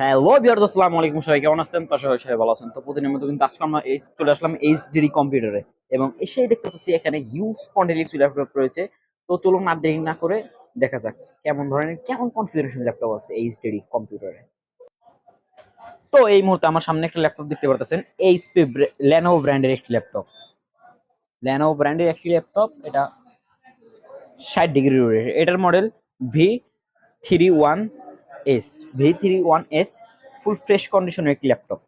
Hello বিয়ার্স আসসালামু আলাইকুম। সবাই কেমন আছেন? তো সবাই সবাই ভালো আছেন। তো প্রতিদিনের মতো কিন্তু আজকে আমরা এই চলে আসলাম এইচডিডি কম্পিউটারে এবং এসেই দেখতে পাচ্ছি এখানে ইউজ কন্টেলিক্স ল্যাপটপ রয়েছে। তো চলুন আর দেরি না করে দেখা যাক কেমন ধরনের, কেমন কনফিগারেশন ল্যাপটপ আছে এইচডিডি কম্পিউটারে তো এই মুহূর্তে আমার সামনে একটা ল্যাপটপ দেখতে পারতেছেন। এইচপি ল্যানোভো ব্র্যান্ডের একটি ল্যাপটপ ল্যানোভো ব্র্যান্ডের একটি ল্যাপটপ এটা ষাট ডিগ্রি এটার model V three one S V three one S full fresh কন্ডিশনের একটি ল্যাপটপ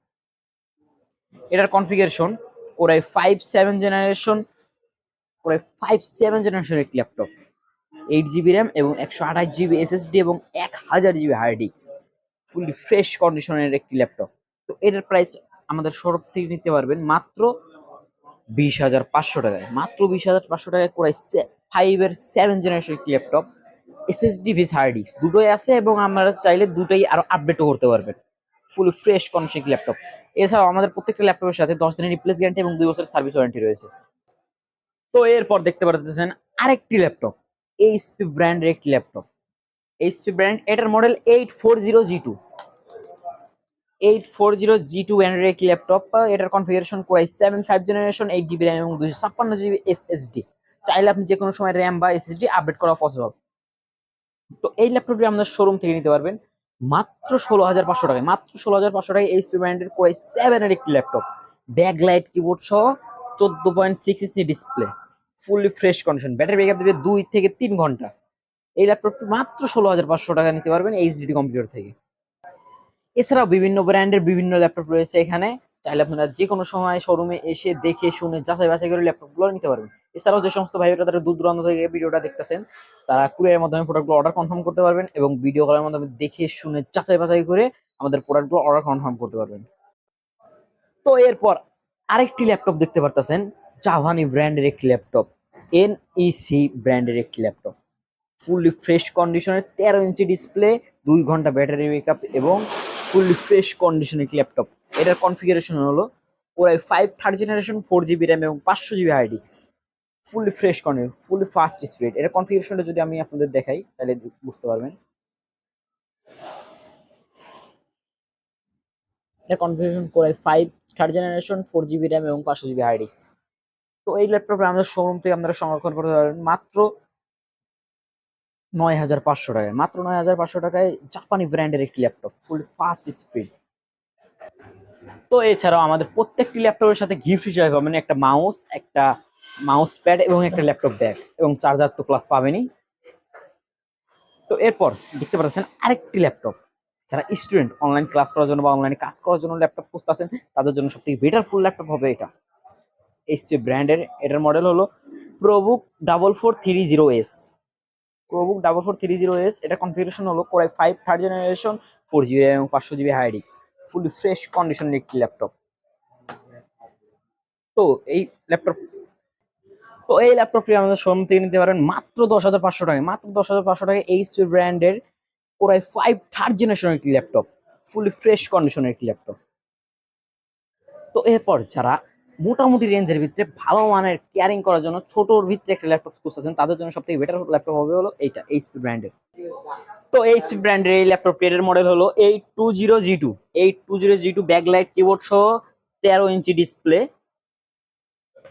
এটার configuration core i five seven generation core i five seven জেনারেশনের একটি ল্যাপটপ এইট জিবি র্যাম এবং একশো আঠাশ জিবি এসএসডি এবং এক হাজার GB hard disk fully fresh কন্ডিশনের একটি ল্যাপটপ তো এটার প্রাইস আমাদের সরব থেকে নিতে পারবেন মাত্র বিশ হাজার পাঁচশো টাকায়। মাত্র বিশ হাজার পাঁচশো টাকায় কোরাই ফাইভের সেভেন জেনারেশন একটি ল্যাপটপ এসএসডি ভিস হার্ড ডিস্ক দুটোই আছে এবং আমরা চাইলে দুটোই আরও আপডেটও করতে পারবেন। ফুল ফ্রেশ কনসেক ল্যাপটপ এছাড়াও আমাদের প্রত্যেকটা ল্যাপটপের সাথে দশ দিনের রিপ্লেস গ্যারান্টি এবং দুই বছরের সার্ভিস ওয়ারেন্টি রয়েছে। তো এরপর দেখতে পারতেছেন আরেকটি ল্যাপটপ এইচপি ব্র্যান্ডের একটি ল্যাপটপ এইচপি ব্র্যান্ড এটার model eight four zero G two eight four zero G two একটি ল্যাপটপ এটার configuration core i seven five generation eight GB RAM এবং দুশো ছাপ্পান্ন জিবি এসএসডি চাইলে আপনি যে কোনো সময় র্যাম বা এসএসডি আপডেট করা পসিবল তো এই ল্যাপটপটি আপনার শোরুম থেকে নিতে পারবেন। মাত্র ষোলো হাজার পাঁচশো টাকায়, মাত্র ষোলো হাজার পাঁচশো টাকায় এইচপি ব্র্যান্ডের কোরাই সেভেনের একটি ল্যাপটপ ব্যাক লাইট কিবোর্ড সহ চোদ্দ point six inch display fully fresh condition battery backup দেবে দুই থেকে তিন ঘণ্টা। এই ল্যাপটপটি মাত্র ষোলো হাজার পাঁচশো টাকা নিতে পারবেন এইচডিডি কম্পিউটার থেকে। এছাড়াও বিভিন্ন ব্র্যান্ডের বিভিন্ন ল্যাপটপ রয়েছে এখানে। চাইলে আপনারা যে কোনো সময় শোরুমে এসে দেখে শুনে যাচাই বাছাই করে ল্যাপটপগুলো নিতে পারবেন। এছাড়াও যে সমস্ত ভাইরা তারা দূর দূরান্ত থেকে ভিডিওটা দেখতেছেন, তারা কুরিয়ারের মাধ্যমে প্রোডাক্টগুলো অর্ডার কনফার্ম করতে পারবেন এবং ভিডিও কলের মাধ্যমে দেখে শুনে যাচাই বাছাই করে আমাদের প্রোডাক্টগুলো অর্ডার কনফার্ম করতে পারবেন। তো এরপর আরেকটি ল্যাপটপ দেখতে পারতেছেন জাভানি ব্র্যান্ডের একটি ল্যাপটপ এনইসি ব্র্যান্ডের একটি ল্যাপটপ ফুললি ফ্রেশ কন্ডিশনের তেরো ইঞ্চি ডিসপ্লে দুই ঘণ্টা ব্যাটারি ব্যাকআপ এবং ফুললি ফ্রেশ কন্ডিশনের একটি ল্যাপটপ এটার কনফিগারেশন হলো ওরাই five third generation four GB RAM এবং পাঁচশো GB hard disk fully fresh condition fully fast speed এটা কনফিগারেশনটা যদি আমি আপনাদের দেখাই, তাহলে বুঝতে পারবেন। এটা configuration core i five third generation four GB RAM এবং পাঁচশো জিবি হার্ড ডিস্ক তো এই ল্যাপটপটা আমাদের শোরুম থেকে আপনারা সংরক্ষণ করতে পারবেন মাত্র নয় হাজার পাঁচশো টাকায়। মাত্র নয় হাজার পাঁচশো টাকায় জাপানি ব্র্যান্ডের একটি ল্যাপটপ ফুল ফাস্ট স্পিড তো এছাড়াও আমাদের প্রত্যেকটি ল্যাপটপের সাথে গিফট হিসেবে পাবেন একটা মাউস একটা মাউস প্যাড এবং একটা ল্যাপটপ ব্যাগ এবং চার্জার তো প্লাস পাবেনই। তো এরপর দেখতে পাচ্ছেন আরেকটি ল্যাপটপ যারা স্টুডেন্ট অনলাইন ক্লাস করার জন্য বা অনলাইনে কাজ করার জন্য ল্যাপটপ খুঁজতেছেন, তাদের জন্য সব থেকে বেটার ফুল ল্যাপটপ হবে এটা। এইচপি ব্র্যান্ডের এটার মডেল হলো ProBook double four three zero S ProBook double four three zero S এটা কনফিগারেশন হলো core i five third generation four GB এবং পাঁচশো জিবি হাই ডিস্ক ফুলি ফ্রেশ কন্ডিশনের একটি ল্যাপটপ। তো এই ল্যাপটপ, তো এই ল্যাপটপটি আমাদের শোরুম থেকে নিতে পারেন মাত্র দশ হাজার পাঁচশো টাকায়। মাত্র দশ হাজার পাঁচশো টাকায় এইচপি ব্র্যান্ডের ওরাই ফাইভ থার্ড জেনারেশনের একটি ল্যাপটপ, ফুলি ফ্রেশ কন্ডিশনের একটি ল্যাপটপ। তো এরপর যারা মোটামুটি রেঞ্জের ভিতরে ভালো মানের কেয়ারিং করার জন্য ছোটোর ভিতরে একটা ল্যাপটপ খুঁজতেছেন, তাদের জন্য সব থেকে বেটার ল্যাপটপ হবে হলো এইটা এইচপি ব্র্যান্ডের তো এইচপি ব্র্যান্ডের এই ল্যাপটপ এর মডেল হলো eight two zero G two eight two zero G two backlight keyboard সহ তেরো inch display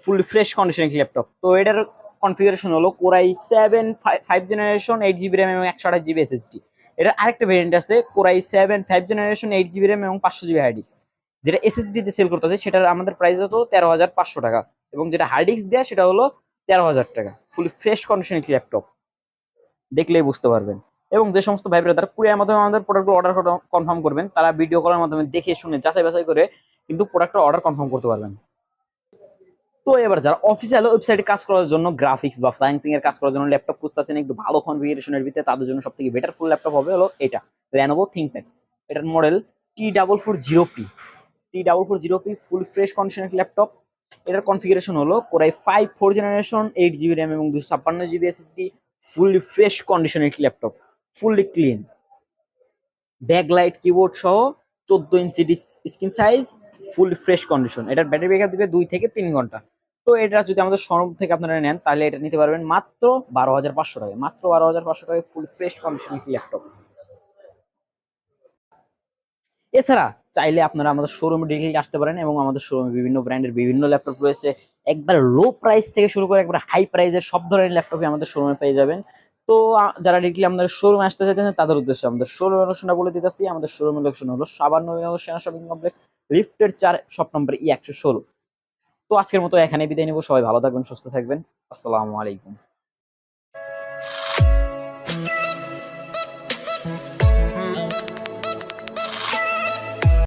full fresh condition laptop তো এটার কনফিগারেশন হলো core i seven five generation eight GB RAM এবং একশো আঠাশ জিবি এসএসডি এটার আরেকটা ভেরিয়েন্ট আছে core i seven five generation eight GB RAM এবং পাঁচশো জিবি হার্ড ডিস্ক যেটা এসএসডি তে সেল করতেছে সেটার আমাদের প্রাইস হতো তেরো হাজার পাঁচশো টাকা। এবং যেটা হার্ড ডিস্ক দেয়, সেটা হলো তেরো হাজার টাকা। ফুল ফ্রেশ কন্ডিশন একটি ল্যাপটপ দেখলেই বুঝতে পারবেন। এবং যে সমস্ত ভাই তারা কুরিয়ার মাধ্যমে আমাদের প্রোডাক্টগুলো অর্ডার কনফার্ম করবেন, তারা ভিডিও কলের মাধ্যমে দেখে, শুনে, যাচাই বাছাই করে কিন্তু প্রোডাক্টটা অর্ডার কনফার্ম করতে পারবেন। তো এবার যারা অফিসিয়াল ওয়েবসাইটে কাজ করার জন্য গ্রাফিক্স বা ফ্লাইংসিং এর কাজ করার জন্য ল্যাপটপ খুঁজতেছেন, একটু ভালো কনফিগারেশনের ভিতরে, তাদের জন্য সব থেকে বেটার ফুল ল্যাপটপ হবে হলো এটা। ল্যানোভো থিঙ্কপ্যাড এটার model T double four zero P T double four zero P full fresh কন্ডিশনের ল্যাপটপ এটার কনফিগারেশন হলো core i five four generation eight GB RAM এবং দুশো ছাপ্পান্ন জিবি এসএসডি ফুললি ফ্রেশ কন্ডিশনের laptop fully clean backlight keyboard সহ চোদ্দ inch screen size full fresh condition এটার ব্যাটারি ব্যাকআপ দিবে দুই থেকে তিন ঘণ্টা। তো এটা যদি আমাদের শোরুম থেকে আপনারা নেন, তাহলে এটা নিতে পারবেন মাত্র বারো হাজার পাঁচশো টাকায়। মাত্র বারো হাজার পাঁচশো টাকায় ফুল ফ্রেশ কন্ডিশন ল্যাপটপ এছাড়া চাইলে আপনারা আমাদের শোরুমে ডিরেক্টলি আসতে পারেন এবং আমাদের শোরুমে বিভিন্ন ব্র্যান্ডের বিভিন্ন ল্যাপটপ রয়েছে। একবার লো প্রাইস থেকে শুরু করে একবার হাই প্রাইসের সব ধরনের ল্যাপটপই আমাদের শোরুমে পেয়ে যাবেন। তো যারা ডিরেক্টলি আমাদের শোরুমে আসতে চাইতেন তাদের উদ্দেশ্যে আমাদের শোরুমের লোকেশনটা বলে দিতেছি। আমাদের শোরুমের লোকেশন হলো সাবান নবীনগর সেনা শপিং কমপ্লেক্স লিফটের চার শপ নম্বর ই একশো ষোলো। তো, আজকের মতো এখানে বিদায় নিব। সবাই ভালো থাকবেন, সুস্থ থাকবেন। আসসালামু আলাইকুম।